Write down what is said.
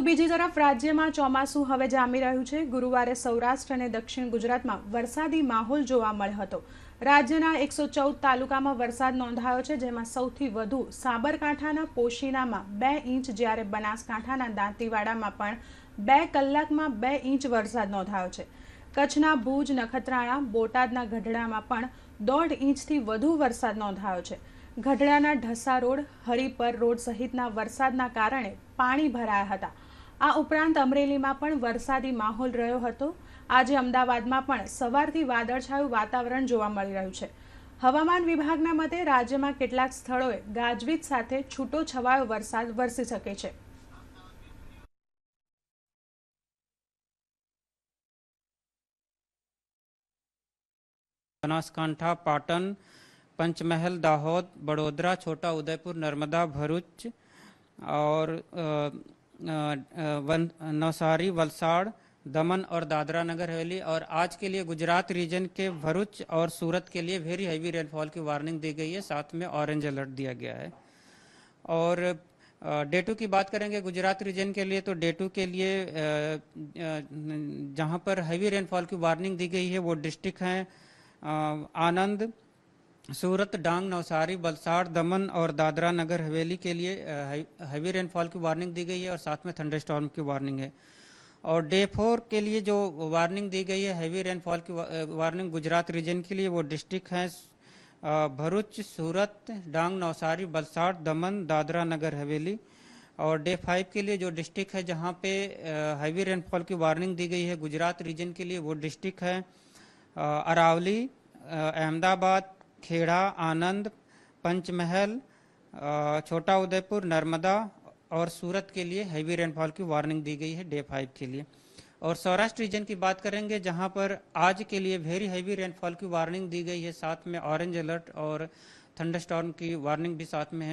તો બીજી તરફ રાજ્યમાં ચોમાસું હવે જામી રહ્યું છે. ગુરુવારે સૌરાષ્ટ્ર અને દક્ષિણ ગુજરાતમાં વરસાદી માહોલ જોવા મળ્યો હતો. રાજ્યના એકસો ચૌદ તાલુકામાં વરસાદ નોંધાયો છે, જેમાં સૌથી વધુ સાબરકાંઠાના પોશીનામાં બે ઇંચ, જ્યારે બનાસકાંઠાના દાંતીવાડામાં પણ બે કલાકમાં બે ઇંચ વરસાદ નોંધાયો છે. કચ્છના ભુજ, નખત્રાણા, બોટાદના ગઢડામાં પણ દોઢ ઇંચથી વધુ વરસાદ નોંધાયો છે. ગઢડાના ઢસા રોડ, હરિપર રોડ સહિતના વરસાદના કારણે પાણી ભરાયા હતા. આ ઉપરાંત અમરેલીમાં પણ વરસાદી માહોલ રહ્યો હતો. આજે અમદાવાદમાં પણ સવારથી વાદળછાયું વાતાવરણ જોવા મળી રહ્યું છે. હવામાન વિભાગના મતે રાજ્યમાં કેટલાક સ્થળોએ ગાજવીજ સાથે છૂટો છવાયો વરસાદ વરસી શકે છે. બનાસકાંઠા, પાટણ, પંચમહેલ, દાહોદ, વડોદરા, છોટા ઉદયપુર, નર્મદા, ભરૂચ और नवसारी, वलसाड़, दमन और दादरा नगर हवेली। और आज के लिए गुजरात रीजन के भरूच और सूरत के लिए वेरी हैवी रेनफॉल की वार्निंग दी गई है। साथ में ऑरेंज अलर्ट दिया गया है। और डे टू की बात करेंगे गुजरात रीजन के लिए तो डे टू के लिए जहाँ पर हैवी रेनफॉल की वार्निंग दी गई है, वो डिस्ट्रिक्ट हैं आनंद सूरत, डांग, नवसारी वलसाड़ दमन और दादरा नगर हवेली के लिए हैवी रेनफॉल की वार्निंग दी गई है और साथ में थंडर स्टॉर्म की वार्निंग है। और डे फोर के लिए जो वार्निंग दी गई है हैवी रेनफॉल की वार्निंग गुजरात रीजन के लिए, वो डिस्ट्रिक्ट हैं भरूच, सूरत, डांग, नवसारी वलसाड़ दमन, दादरा नगर हवेली। और डे फाइव के लिए जो डिस्ट्रिक्ट है, जहाँ पे हैवी रेनफॉल की वार्निंग दी गई है, गुजरात रीजन के लिए, वो डिस्ट्रिक्ट है अरावली अहमदाबाद खेड़ा, आनंद, पंचमहल छोटा उदयपुर, नर्मदा और सूरत के लिए हैवी रेनफॉल की वार्निंग दी गई है डे फाइव के लिए। और सौराष्ट्र रीजन की बात करेंगे, जहाँ पर आज के लिए वेरी हैवी रेनफॉल की वार्निंग दी गई है, साथ में ऑरेंज अलर्ट और थंडरस्टॉर्म की वार्निंग भी साथ में है।